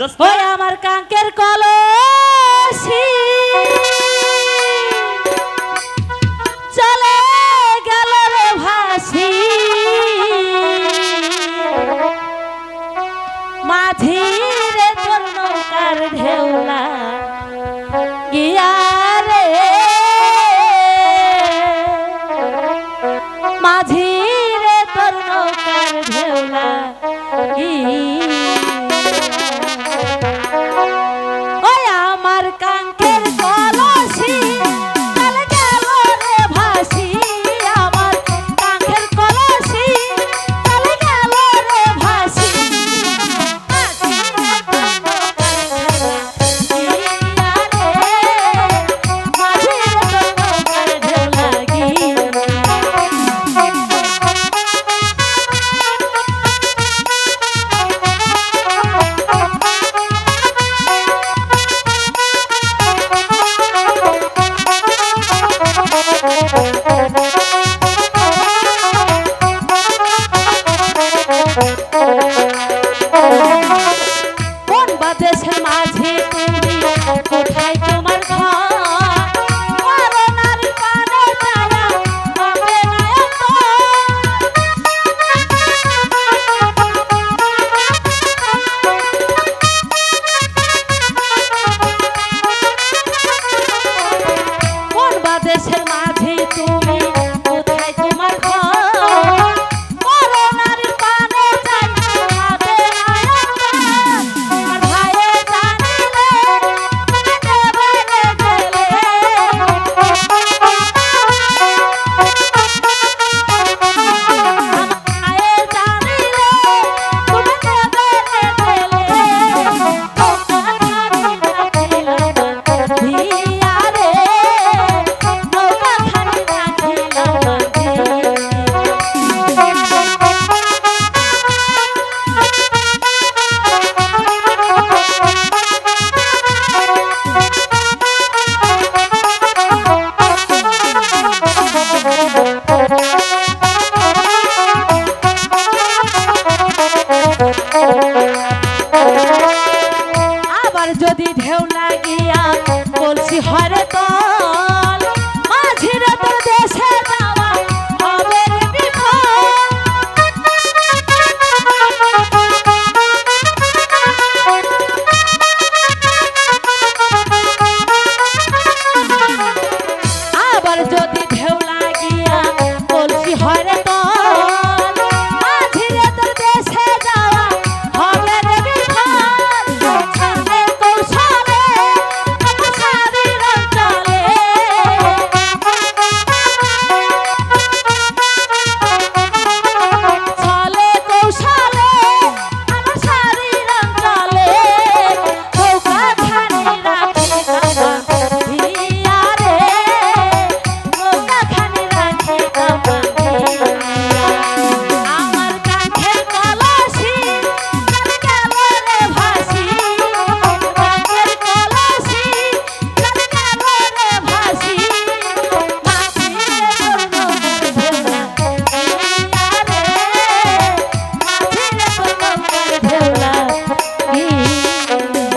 ওই আমার কাঙ্কের কলসি। চলে গেল রে ভাসি। মাঝির জন্য কার ঢেউলা গিয়া গেলেও না গিয়া বলছি হরে তল মাঝিরা তোর দেশে